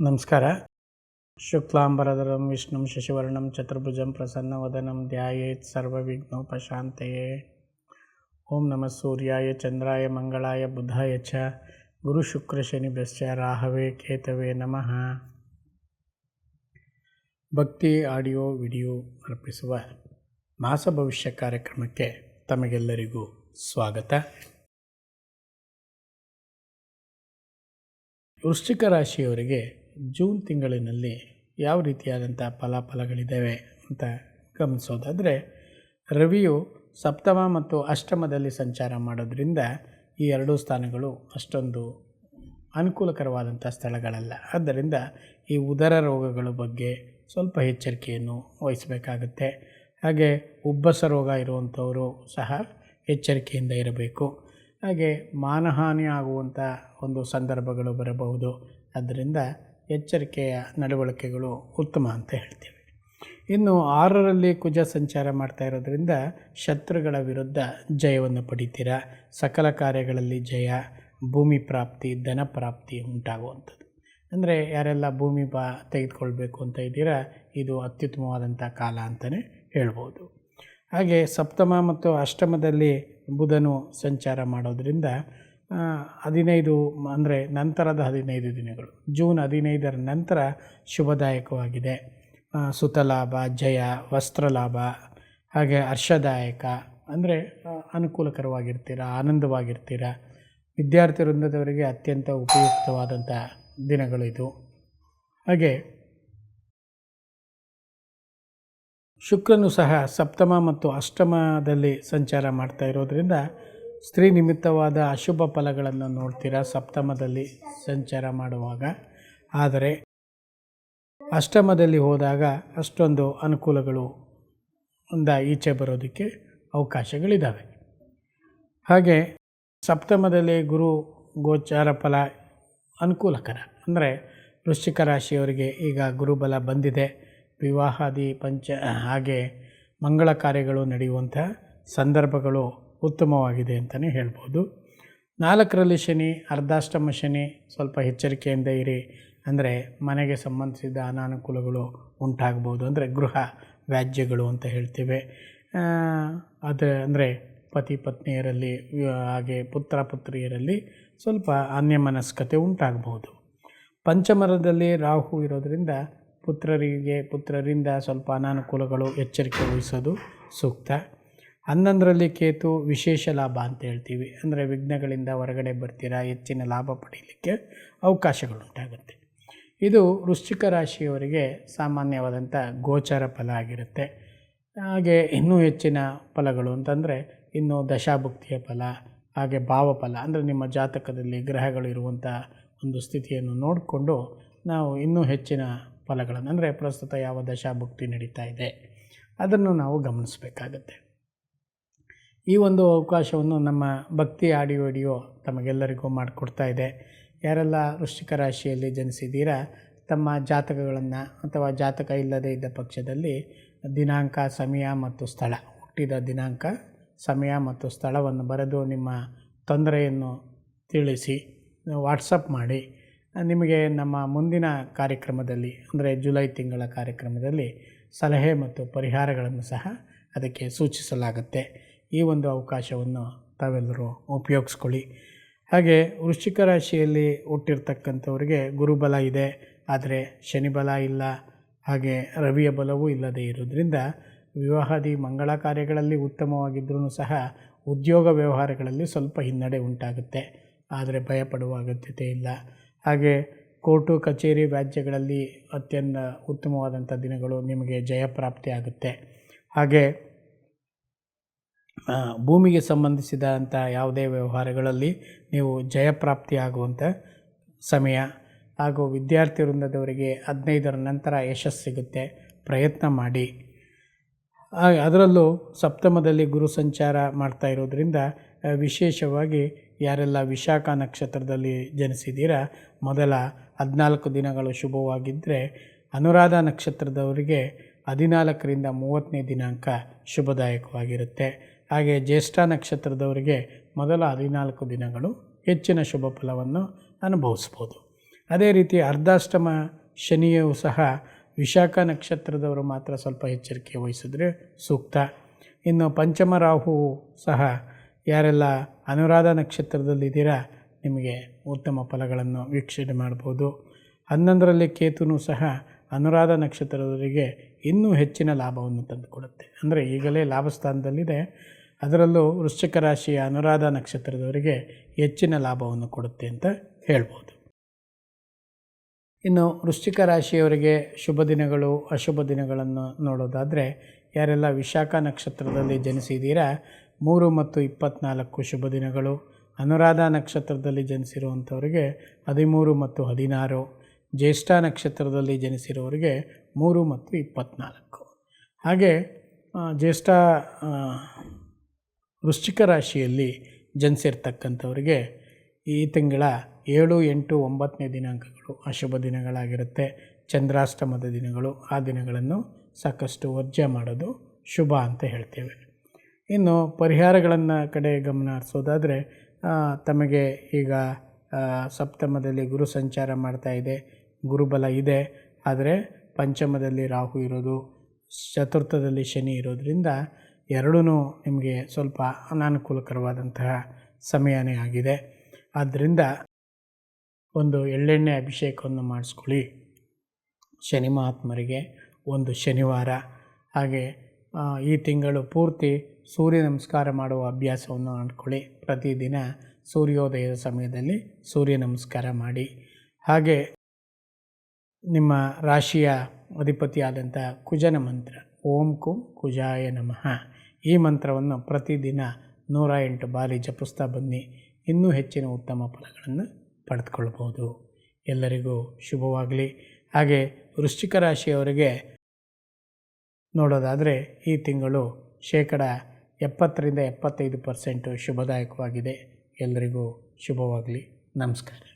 ನಮಸ್ಕಾರ. ಶುಕ್ಲಾಂಬರಧರಂ ವಿಷ್ಣು, ಶಶಿವರ್ಣಂ, ಚತುರ್ಭುಜಂ, ಪ್ರಸನ್ನವದನಂ, ಧ್ಯಾಯೇತ್ ಸರ್ವವಿಘ್ನೋಪಶಾಂತೆಯೇ ಓಂ ನಮಃ ಸೂರ್ಯಾಯ, ಚಂದ್ರಾಯ, ಮಂಗಳಾಯ, ಬುಧಾಯ ಚ. ಗುರು ಶುಕ್ರ ಶನಿ ಶನಿಭ್ಯಶ್ಚ ರಾಹವೇ ಕೇತವೇ ನಮಃ. ಭಕ್ತಿ, ಆಡಿಯೋ, ವಿಡಿಯೋ ಅರ್ಪಿಸುವ ಮಾಸ ಭವಿಷ್ಯ ಕಾರ್ಯಕ್ರಮಕ್ಕೆ ತಮಗೆಲ್ಲರಿಗೂ ಸ್ವಾಗತ. ವೃಶ್ಚಿಕ ರಾಶಿಯವರಿಗೆ ಜೂನ್ ತಿಂಗಳಿನಲ್ಲಿ ಯಾವ ರೀತಿಯಾದಂಥ ಫಲಾಫಲಗಳಿದ್ದಾವೆ ಅಂತ ಗಮನಿಸೋದಾದರೆ, ರವಿಯು ಸಪ್ತಮ ಮತ್ತು ಅಷ್ಟಮದಲ್ಲಿ ಸಂಚಾರ ಮಾಡೋದ್ರಿಂದ ಈ ಎರಡೂ ಸ್ಥಾನಗಳು ಅಷ್ಟೊಂದು ಅನುಕೂಲಕರವಾದಂಥ ಸ್ಥಳಗಳಲ್ಲ. ಆದ್ದರಿಂದ ಈ ಉದರ ರೋಗಗಳ ಬಗ್ಗೆ ಸ್ವಲ್ಪ ಎಚ್ಚರಿಕೆಯನ್ನು ವಹಿಸಬೇಕಾಗುತ್ತೆ. ಹಾಗೆ ಉಬ್ಬಸ ರೋಗ ಇರುವಂಥವರು ಸಹ ಎಚ್ಚರಿಕೆಯಿಂದ ಇರಬೇಕು. ಹಾಗೆ ಮಾನಹಾನಿ ಆಗುವಂಥ ಒಂದು ಸಂದರ್ಭಗಳು ಬರಬಹುದು. ಆದ್ದರಿಂದ ಎಚ್ಚರಿಕೆಯ ನಡವಳಿಕೆಗಳು ಉತ್ತಮ ಅಂತ ಹೇಳ್ತೀವಿ. ಇನ್ನು ಆರರಲ್ಲಿ ಕುಜ ಸಂಚಾರ ಮಾಡ್ತಾ ಇರೋದರಿಂದ ಶತ್ರುಗಳ ವಿರುದ್ಧ ಜಯವನ್ನು ಪಡಿತೀರಾ? ಸಕಲ ಕಾರ್ಯಗಳಲ್ಲಿ ಜಯ, ಭೂಮಿ ಪ್ರಾಪ್ತಿ, ಧನ ಪ್ರಾಪ್ತಿ ಉಂಟಾಗುವಂಥದ್ದು. ಅಂದರೆ ಯಾರೆಲ್ಲ ಭೂಮಿ ಬಾ ತೆಗೆದುಕೊಳ್ಬೇಕು ಅಂತ ಇದ್ದೀರಾ, ಇದು ಅತ್ಯುತ್ತಮವಾದಂಥ ಕಾಲ ಅಂತಲೇ ಹೇಳ್ಬೋದು. ಹಾಗೆ ಸಪ್ತಮ ಮತ್ತು ಅಷ್ಟಮದಲ್ಲಿ ಬುಧನು ಸಂಚಾರ ಮಾಡೋದರಿಂದ ಹದಿನೈದು ಅಂದರೆ ನಂತರದ ಹದಿನೈದು ದಿನಗಳು. ಜೂನ್ ಹದಿನೈದರ ನಂತರ ಶುಭದಾಯಕವಾಗಿದೆ. ಸುತ ಲಾಭ ಜಯ ವಸ್ತ್ರ ಲಾಭ ಹಾಗೆ ಹರ್ಷದಾಯಕ, ಅಂದರೆ ಅನುಕೂಲಕರವಾಗಿರ್ತೀರ, ಆನಂದವಾಗಿರ್ತೀರ. ವಿದ್ಯಾರ್ಥಿ ವೃಂದದವರಿಗೆ ಅತ್ಯಂತ ಉಪಯುಕ್ತವಾದಂಥ ದಿನಗಳು ಇದು ಹಾಗೆ, ಶುಕ್ರನು ಸಹ ಸಪ್ತಮ ಮತ್ತು ಅಷ್ಟಮದಲ್ಲಿ ಸಂಚಾರ ಮಾಡ್ತಾ ಇರೋದರಿಂದ ಸ್ತ್ರೀ ನಿಮಿತ್ತವಾದ ಅಶುಭ ಫಲಗಳನ್ನು ನೋಡ್ತೀರಾ? ಸಪ್ತಮದಲ್ಲಿ ಸಂಚಾರ ಮಾಡುವಾಗ. ಆದರೆ ಅಷ್ಟಮದಲ್ಲಿ ಹೋದಾಗ ಅಷ್ಟೊಂದು ಅನುಕೂಲಗಳು ಒಂದ ಈಚೆ ಬರೋದಕ್ಕೆ ಅವಕಾಶಗಳಿದ್ದಾವೆ ಹಾಗೆ ಸಪ್ತಮದಲ್ಲಿ ಗುರು ಗೋಚಾರ ಫಲ ಅನುಕೂಲಕರ. ಅಂದರೆ ವೃಶ್ಚಿಕ ರಾಶಿಯವರಿಗೆ ಈಗ ಗುರುಬಲ ಬಂದಿದೆ. ವಿವಾಹಾದಿ ಪಂಚ, ಹಾಗೆ ಮಂಗಳ ಕಾರ್ಯಗಳು ನಡೆಯುವಂಥ ಸಂದರ್ಭಗಳು ಉತ್ತಮವಾಗಿದೆ ಅಂತಲೇ ಹೇಳ್ಬೋದು. ನಾಲ್ಕರಲ್ಲಿ ಶನಿ, ಅರ್ಧಾಷ್ಟಮ ಶನಿ ಸ್ವಲ್ಪ ಎಚ್ಚರಿಕೆಯಿಂದ ಇರಿ. ಅಂದರೆ ಮನೆಗೆ ಸಂಬಂಧಿಸಿದ ಅನಾನುಕೂಲಗಳು ಉಂಟಾಗ್ಬೋದು. ಅಂದರೆ ಗೃಹ ವ್ಯಾಜ್ಯಗಳು ಅಂತ ಹೇಳ್ತೇವೆ. ಅದು ಅಂದರೆ ಪತಿ ಪತ್ನಿಯರಲ್ಲಿ ಹಾಗೆ ಪುತ್ರ ಪುತ್ರಿಯರಲ್ಲಿ ಸ್ವಲ್ಪ ಅನ್ಯಮನಸ್ಕತೆ ಉಂಟಾಗ್ಬೋದು. ಪಂಚಮರದಲ್ಲಿ ರಾಹು ಇರೋದರಿಂದ ಪುತ್ರರಿಗೆ, ಪುತ್ರರಿಂದ ಸ್ವಲ್ಪ ಅನಾನುಕೂಲಗಳು ಎಚ್ಚರಿಕೆ ವಹಿಸೋದು ಸೂಕ್ತ. ಹನ್ನೊಂದರಲ್ಲಿ ಕೇತು ವಿಶೇಷ ಲಾಭ ಅಂತ ಹೇಳ್ತೀವಿ. ಅಂದರೆ ವಿಘ್ನಗಳಿಂದ ಹೊರಗಡೆ ಬರ್ತೀರಾ, ಹೆಚ್ಚಿನ ಲಾಭ ಪಡೀಲಿಕ್ಕೆ ಅವಕಾಶಗಳುಂಟಾಗುತ್ತೆ. ಇದು ವೃಶ್ಚಿಕ ರಾಶಿಯವರಿಗೆ ಸಾಮಾನ್ಯವಾದಂಥ ಗೋಚರ ಫಲ ಆಗಿರುತ್ತೆ. ಹಾಗೆ ಇನ್ನೂ ಹೆಚ್ಚಿನ ಫಲಗಳು ಅಂತಂದರೆ ಇನ್ನು ದಶಾಭುಕ್ತಿಯ ಫಲ, ಹಾಗೆ ಭಾವಫಲ ಅಂದರೆ ನಿಮ್ಮ ಜಾತಕದಲ್ಲಿ ಗ್ರಹಗಳು ಇರುವಂಥ ಒಂದು ಸ್ಥಿತಿಯನ್ನು ನೋಡಿಕೊಂಡು ನಾವು ಇನ್ನೂ ಹೆಚ್ಚಿನ ಫಲಗಳನ್ನು, ಅಂದರೆ ಪ್ರಸ್ತುತ ಯಾವ ದಶಾಭುಕ್ತಿ ನಡೀತಾ ಇದೆ, ಅದನ್ನು ನಾವು ಗಮನಿಸಬೇಕಾಗತ್ತೆ. ಈ ಒಂದು ಅವಕಾಶವನ್ನು ನಮ್ಮ ಭಕ್ತಿ ಆಡಿಯೋ ಆಡಿಯೋ ತಮಗೆಲ್ಲರಿಗೂ ಮಾಡಿಕೊಡ್ತಾ ಇದೆ. ಯಾರೆಲ್ಲ ವೃಶ್ಚಿಕ ರಾಶಿಯಲ್ಲಿ ಜನಿಸಿದ್ದೀರಾ, ತಮ್ಮ ಜಾತಕಗಳನ್ನು ಅಥವಾ ಜಾತಕ ಇಲ್ಲದೇ ಇದ್ದ ಪಕ್ಷದಲ್ಲಿ ದಿನಾಂಕ, ಸಮಯ ಮತ್ತು ಸ್ಥಳ, ಹುಟ್ಟಿದ ದಿನಾಂಕ, ಸಮಯ ಮತ್ತು ಸ್ಥಳವನ್ನು ಬರೆದು ನಿಮ್ಮ ತೊಂದರೆಯನ್ನು ತಿಳಿಸಿ, ವಾಟ್ಸಪ್ ಮಾಡಿ. ನಿಮಗೆ ನಮ್ಮ ಮುಂದಿನ ಕಾರ್ಯಕ್ರಮದಲ್ಲಿ, ಅಂದರೆ ಜುಲೈ ತಿಂಗಳ ಕಾರ್ಯಕ್ರಮದಲ್ಲಿ ಸಲಹೆ ಮತ್ತು ಪರಿಹಾರಗಳನ್ನು ಸಹ ಅದಕ್ಕೆ ಸೂಚಿಸಲಾಗುತ್ತೆ. ಈ ಒಂದು ಅವಕಾಶವನ್ನು ತಾವೆಲ್ಲರೂ ಉಪಯೋಗಿಸ್ಕೊಳ್ಳಿ. ಹಾಗೆ ವೃಶ್ಚಿಕ ರಾಶಿಯಲ್ಲಿ ಹುಟ್ಟಿರ್ತಕ್ಕಂಥವ್ರಿಗೆ ಗುರುಬಲ ಇದೆ, ಆದರೆ ಶನಿಬಲ ಇಲ್ಲ, ಹಾಗೆ ರವಿಯ ಬಲವೂ ಇಲ್ಲದೇ ಇರೋದ್ರಿಂದ ವಿವಾಹಾದಿ ಮಂಗಳ ಕಾರ್ಯಗಳಲ್ಲಿ ಉತ್ತಮವಾಗಿದ್ದರೂ ಸಹ ಉದ್ಯೋಗ ವ್ಯವಹಾರಗಳಲ್ಲಿ ಸ್ವಲ್ಪ ಹಿನ್ನಡೆ ಉಂಟಾಗುತ್ತೆ. ಆದರೆ ಭಯಪಡುವ ಅಗತ್ಯತೆ ಇಲ್ಲ. ಹಾಗೆ ಕೋರ್ಟು, ಕಚೇರಿ, ವ್ಯಾಜ್ಯಗಳಲ್ಲಿ ಅತ್ಯಂತ ಉತ್ತಮವಾದಂಥ ದಿನಗಳು ನಿಮಗೆ ಜಯಪ್ರಾಪ್ತಿ ಆಗುತ್ತೆ ಹಾಗೆ ಭೂಮಿಗೆ ಸಂಬಂಧಿಸಿದಂಥ ಯಾವುದೇ ವ್ಯವಹಾರಗಳಲ್ಲಿ ನೀವು ಜಯಪ್ರಾಪ್ತಿಯಾಗುವಂಥ ಸಮಯ ಹಾಗೂ ವಿದ್ಯಾರ್ಥಿ ವೃಂದದವರಿಗೆ ಹದಿನೈದರ ನಂತರ ಯಶಸ್ಸು ಸಿಗುತ್ತೆ. ಪ್ರಯತ್ನ ಮಾಡಿ. ಅದರಲ್ಲೂ ಸಪ್ತಮದಲ್ಲಿ ಗುರು ಸಂಚಾರ ಮಾಡ್ತಾ ಇರೋದರಿಂದ ವಿಶೇಷವಾಗಿ ಯಾರೆಲ್ಲ ವಿಶಾಖ ನಕ್ಷತ್ರದಲ್ಲಿ ಜನಿಸಿದ್ದೀರಾ ಮೊದಲ ಹದಿನಾಲ್ಕು ದಿನಗಳು ಶುಭವಾಗಿದ್ದರೆ ಅನುರಾಧ ನಕ್ಷತ್ರದವರಿಗೆ ಹದಿನಾಲ್ಕರಿಂದ ಮೂವತ್ತನೇ ದಿನಾಂಕ ಶುಭದಾಯಕವಾಗಿರುತ್ತೆ. ಹಾಗೆ ಜ್ಯೇಷ್ಠ ನಕ್ಷತ್ರದವರಿಗೆ ಮೊದಲ ಹದಿನಾಲ್ಕು ದಿನಗಳು ಹೆಚ್ಚಿನ ಶುಭ ಫಲವನ್ನು ಅನುಭವಿಸ್ಬೋದು. ಅದೇ ರೀತಿ ಅರ್ಧಾಷ್ಟಮ ಶನಿಯೂ ಸಹ ವಿಶಾಖ ನಕ್ಷತ್ರದವರು ಮಾತ್ರ ಸ್ವಲ್ಪ ಎಚ್ಚರಿಕೆ ವಹಿಸಿದ್ರೆ ಸೂಕ್ತ. ಇನ್ನು ಪಂಚಮ ರಾಹು ಸಹ ಯಾರೆಲ್ಲ ಅನುರಾಧ ನಕ್ಷತ್ರದಲ್ಲಿದ್ದೀರಾ ನಿಮಗೆ ಉತ್ತಮ ಫಲಗಳನ್ನು ವೀಕ್ಷಣೆ ಮಾಡ್ಬೋದು. ಹನ್ನೊಂದರಲ್ಲಿ ಕೇತುನೂ ಸಹ ಅನುರಾಧ ನಕ್ಷತ್ರದವರಿಗೆ ಇನ್ನೂ ಹೆಚ್ಚಿನ ಲಾಭವನ್ನು ತಂದುಕೊಡುತ್ತೆ. ಅಂದರೆ ಈಗಲೇ ಲಾಭಸ್ಥಾನದಲ್ಲಿದೆ. ಅದರಲ್ಲೂ ವೃಶ್ಚಿಕ ರಾಶಿಯ ಅನುರಾಧ ನಕ್ಷತ್ರದವರಿಗೆ ಹೆಚ್ಚಿನ ಲಾಭವನ್ನು ಕೊಡುತ್ತೆ ಅಂತ ಹೇಳ್ಬೋದು. ಇನ್ನು ವೃಶ್ಚಿಕ ರಾಶಿಯವರಿಗೆ ಶುಭ ದಿನಗಳು, ಅಶುಭ ದಿನಗಳನ್ನು ನೋಡೋದಾದರೆ ಯಾರೆಲ್ಲ ವಿಶಾಖ ನಕ್ಷತ್ರದಲ್ಲಿ ಜನಿಸಿದ್ದೀರಾ, ಮೂರು ಮತ್ತು ಇಪ್ಪತ್ತ್ನಾಲ್ಕು ಶುಭ ದಿನಗಳು, ಅನುರಾಧ ನಕ್ಷತ್ರದಲ್ಲಿ ಜನಿಸಿರುವಂಥವರಿಗೆ ಹದಿಮೂರು ಮತ್ತು ಹದಿನಾರು, ಜ್ಯೇಷ್ಠ ನಕ್ಷತ್ರದಲ್ಲಿ ಜನಿಸಿರೋರಿಗೆ ಮೂರು ಮತ್ತು ಇಪ್ಪತ್ತ್ನಾಲ್ಕು ಹಾಗೆ ಜ್ಯೇಷ್ಠ ವೃಶ್ಚಿಕ ರಾಶಿಯಲ್ಲಿ ಜನಿಸಿರ್ತಕ್ಕಂಥವ್ರಿಗೆ ಈ ತಿಂಗಳ ಏಳು, ಎಂಟು, ಒಂಬತ್ತನೇ ದಿನಾಂಕಗಳು ಅಶುಭ ದಿನಗಳಾಗಿರುತ್ತೆ. ಚಂದ್ರಾಷ್ಟಮದ ದಿನಗಳು, ಆ ದಿನಗಳನ್ನು ಸಾಕಷ್ಟು ವರ್ಜ್ಯ ಮಾಡೋದು ಶುಭ ಅಂತ ಹೇಳ್ತೇವೆ. ಇನ್ನು ಪರಿಹಾರಗಳನ್ನು ಕಡೆ ಗಮನ ಹರಿಸೋದಾದರೆ ತಮಗೆ ಈಗ ಸಪ್ತಮದಲ್ಲಿ ಗುರು ಸಂಚಾರ ಮಾಡ್ತಾ ಇದೆ, ಗುರುಬಲ ಇದೆ, ಆದರೆ ಪಂಚಮದಲ್ಲಿ ರಾಹು ಇರೋದು, ಚತುರ್ಥದಲ್ಲಿ ಶನಿ ಇರೋದ್ರಿಂದ ಎರಡೂ ನಿಮಗೆ ಸ್ವಲ್ಪ ಅನಾನುಕೂಲಕರವಾದಂತಹ ಸಮಯನೇ ಆಗಿದೆ. ಆದ್ದರಿಂದ ಒಂದು ಎಳ್ಳೆಣ್ಣೆ ಅಭಿಷೇಕವನ್ನು ಮಾಡಿಸ್ಕೊಳ್ಳಿ. ಶನಿ ಮಹಾತ್ಮರಿಗೆ ಒಂದು ಶನಿವಾರ. ಹಾಗೆ ಈ ತಿಂಗಳು ಪೂರ್ತಿ ಸೂರ್ಯ ನಮಸ್ಕಾರ ಮಾಡುವ ಅಭ್ಯಾಸವನ್ನು ಮಾಡ್ಕೊಳ್ಳಿ. ಪ್ರತಿದಿನ ಸೂರ್ಯೋದಯದ ಸಮಯದಲ್ಲಿ ಸೂರ್ಯ ನಮಸ್ಕಾರ ಮಾಡಿ. ಹಾಗೆ, ನಿಮ್ಮ ರಾಶಿಯ ಅಧಿಪತಿಯಾದಂಥ ಕುಜನ ಮಂತ್ರ. ಓಂ ಕುಂ ಕುಜಾಯ ನಮಃ. ಈ ಮಂತ್ರವನ್ನು ಪ್ರತಿದಿನ ನೂರ ಎಂಟು ಬಾರಿ ಜಪಿಸ್ತಾ ಬನ್ನಿ. ಇನ್ನೂ ಹೆಚ್ಚಿನ ಉತ್ತಮ ಫಲಗಳನ್ನು ಪಡೆದುಕೊಳ್ಬೋದು ಎಲ್ಲರಿಗೂ ಶುಭವಾಗಲಿ. ಹಾಗೆ ವೃಶ್ಚಿಕ ರಾಶಿಯವರಿಗೆ ನೋಡೋದಾದರೆ ಈ ತಿಂಗಳು ಶೇಕಡ ಎಪ್ಪತ್ತರಿಂದ ಎಪ್ಪತ್ತೈದು ಪರ್ಸೆಂಟು ಶುಭದಾಯಕವಾಗಿದೆ. ಎಲ್ಲರಿಗೂ ಶುಭವಾಗಲಿ. ನಮಸ್ಕಾರ.